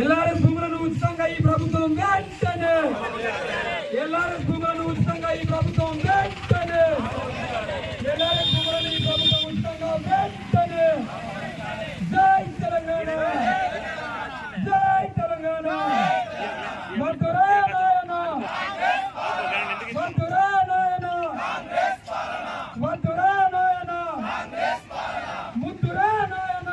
LRS భూములను ఉచితంగా ఈ ప్రభుత్వం వెంటనే! ఎల్ఆర్ఎస్ భూములను ఉచితంగా ఈ ప్రభుత్వం వెంటనే! ఎల్ఆర్ఎస్ భూములను ఈ ప్రభుత్వం ఉచితంగా వెంటనే! జై తెలంగాణ! జై తెలంగాణ! మధురా నాయన ముద్దురా నాయన!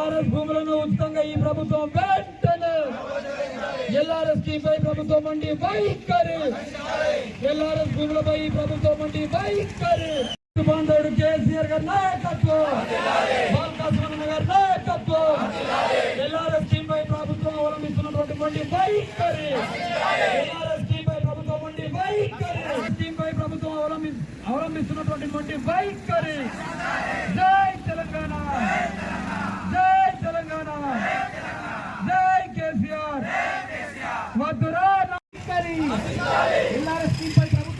ఎల్ఆర్ఎస్ భూములను ఉచితంగా ఈ ప్రభుత్వం వెంటనే ఎల్ఆర్ఎస్ పై ప్రభుత్వం అండి వైఖరి. ఎల్ఆర్ఎస్ భూములపై ఈ ప్రభుత్వం అండి వైఖరి. బాంధవుడు కేసీఆర్ గారి నాయకత్వం. బాలకాసుమన్న గారి నాయకత్వం. ఎల్ఆర్ఎస్ పై ప్రభుత్వం అవలంబిస్తున్నటువంటి వైఖరి. ఎల్ఆర్ఎస్ పై ప్రభుత్వం అండి వైఖరి. స్కీమ్ పై ప్రభుత్వం అవలంబి అవలంబిస్తున్నటువంటి వైఖరి. జై తెలంగాణ జై తెలంగాణ జై కేసీఆర్ మధురా వైఖరి ఎల్ఆర్ఎస్ స్కీమ్ పై ప్రభుత్వ ద్వంద్వ వైఖరి ముద్దురా నాయన ముద్దురా నాయన ముద్దురా నాయన జై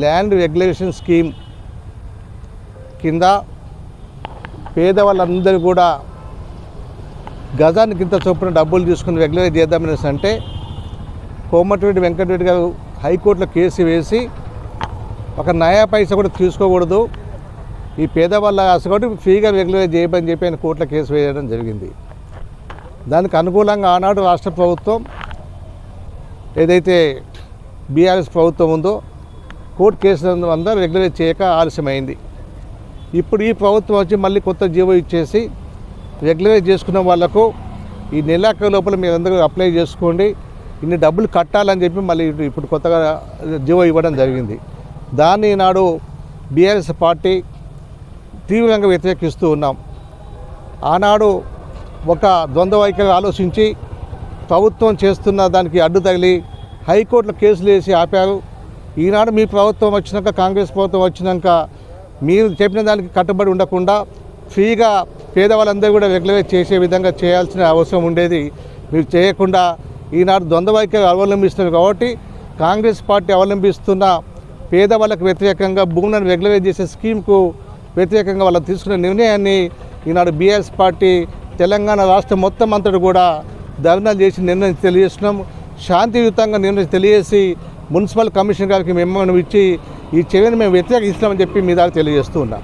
ల్యాండ్ రెగ్యులేషన్ స్కీమ్ కింద పేదవాళ్ళందరూ కూడా గజానికి ఇంత చొప్పున డబ్బులు తీసుకుని రెగ్యులర్ చేద్దామనేసి అంటే కోమటిరెడ్డి వెంకటరెడ్డి గారు హైకోర్టులో కేసు వేసి ఒక నయా పైసా కూడా తీసుకోకూడదు. ఈ పేదవాళ్ళ ఆశ కాబట్టి ఫ్రీగా రెగ్యులర్ చేయమని చెప్పి ఆయన కోర్టులో కేసు వేయడం జరిగింది. దానికి అనుకూలంగా ఆనాడు రాష్ట్ర ప్రభుత్వం ఏదైతే బీఆర్ఎస్ ప్రభుత్వం ఉందో కోర్టు కేసు అందరూ రెగ్యులేట్ చేయక ఆలస్యమైంది. ఇప్పుడు ఈ ప్రభుత్వం వచ్చి మళ్ళీ కొత్త జీవో ఇచ్చేసి రెగ్యులరైజ్ చేసుకున్న వాళ్ళకు ఈ నెలాఖరు లోపల మీరు అందరూ అప్లై చేసుకోండి. ఇన్ని డబ్బులు కట్టాలని చెప్పి మళ్ళీ ఇప్పుడు- ఇప్పుడు కొత్తగా జీవో ఇవ్వడం జరిగింది. దాన్ని నాడు బీఆర్ఎస్ పార్టీ తీవ్రంగా వ్యతిరేకిస్తూ ఉన్నాం. ఆనాడు ఒక ద్వంద్వ వైఖరి ఆలోచించి ప్రభుత్వం చేస్తున్న దానికి అడ్డు తగిలి హైకోర్టులో కేసులు వేసి ఆపారు. ఈనాడు మీ ప్రభుత్వం వచ్చినాక కాంగ్రెస్ ప్రభుత్వం వచ్చినాక మీరు చెప్పిన దానికి కట్టుబడి ఉండకుండా ఫ్రీగా పేదవాళ్ళందరూ కూడా రెగ్యులైజ్ చేసే విధంగా చేయాల్సిన అవసరం ఉండేది. మీరు చేయకుండా ఈనాడు ద్వంద్వ అవలంబిస్తున్నారు కాబట్టి కాంగ్రెస్ పార్టీ అవలంబిస్తున్న పేదవాళ్ళకు వ్యతిరేకంగా భూములను రెగ్యులరైజ్ చేసే స్కీమ్కు వ్యతిరేకంగా వాళ్ళు తీసుకున్న నిర్ణయాన్ని ఈనాడు బీఆర్ఎస్ పార్టీ తెలంగాణ రాష్ట్రం మొత్తం అంతటి కూడా ధర్నాలు చేసి నిర్ణయం తెలియజేస్తున్నాం. శాంతియుతంగా నిర్ణయం తెలియజేసి మున్సిపల్ కమిషన్ గారికి మేము ఇచ్చి ఈ చర్యను మేము వ్యతిరేకిస్తామని చెప్పి మీ దాకా తెలియజేస్తూ ఉన్నాం.